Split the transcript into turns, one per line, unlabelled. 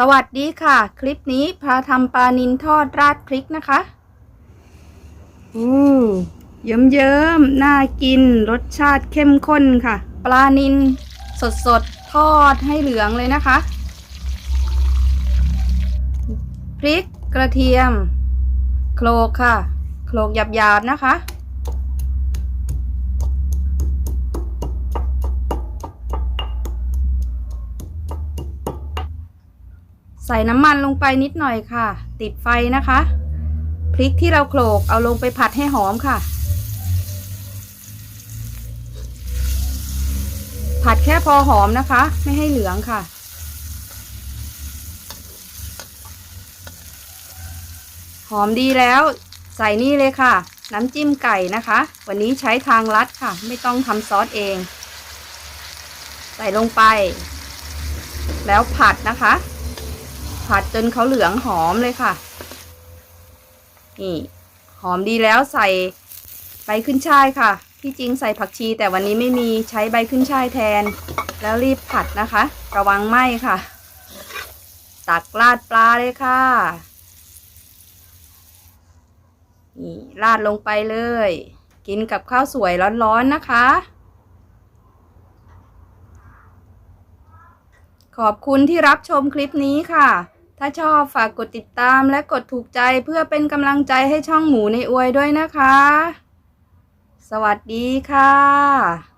สวัสดีค่ะ คลิปนี้พาทำปลานินทอดราดพริกนะคะอู้เยิ้มเยิ้มๆน่ากิน รสชาติเข้มข้นค่ะ ปลานินสดสดๆทอดให้เหลืองเลยนะคะ พริกกระเทียม โคลกค่ะ โคลกหยาบๆนะคะ ใส่น้ำมันลงไปนิดหน่อยค่ะ ติดไฟนะคะ พริกที่เราโขลกเอาลงไปผัดให้หอมค่ะ ผัดแค่พอหอมนะคะ ไม่ให้เหลืองค่ะ หอมดีแล้ว ใส่นี่เลยค่ะ น้ำจิ้มไก่นะคะ วันนี้ใช้ทางลัดค่ะ ไม่ต้องทำซอสเอง ใส่ลงไป แล้วผัดนะคะ ผัดจนเขาเหลืองหอมเลยค่ะ นี่ หอมดีแล้วใส่ใบขึ้นช่ายค่ะ ที่จริงใส่ผักชี แต่วันนี้ไม่มีใช้ใบขึ้นช่ายแทน แล้วรีบผัดนะคะ ระวังไหม้ค่ะ ตักราดปลาเลยค่ะนี่ราดลงไปเลย กินกับข้าวสวยร้อนๆนะคะ ขอบคุณที่รับชมคลิปนี้ค่ะ ถ้าชอบฝากกดติดตามและกดถูกใจเพื่อเป็นกำลังใจให้ช่องหมูในอวยด้วยนะคะ สวัสดีค่ะ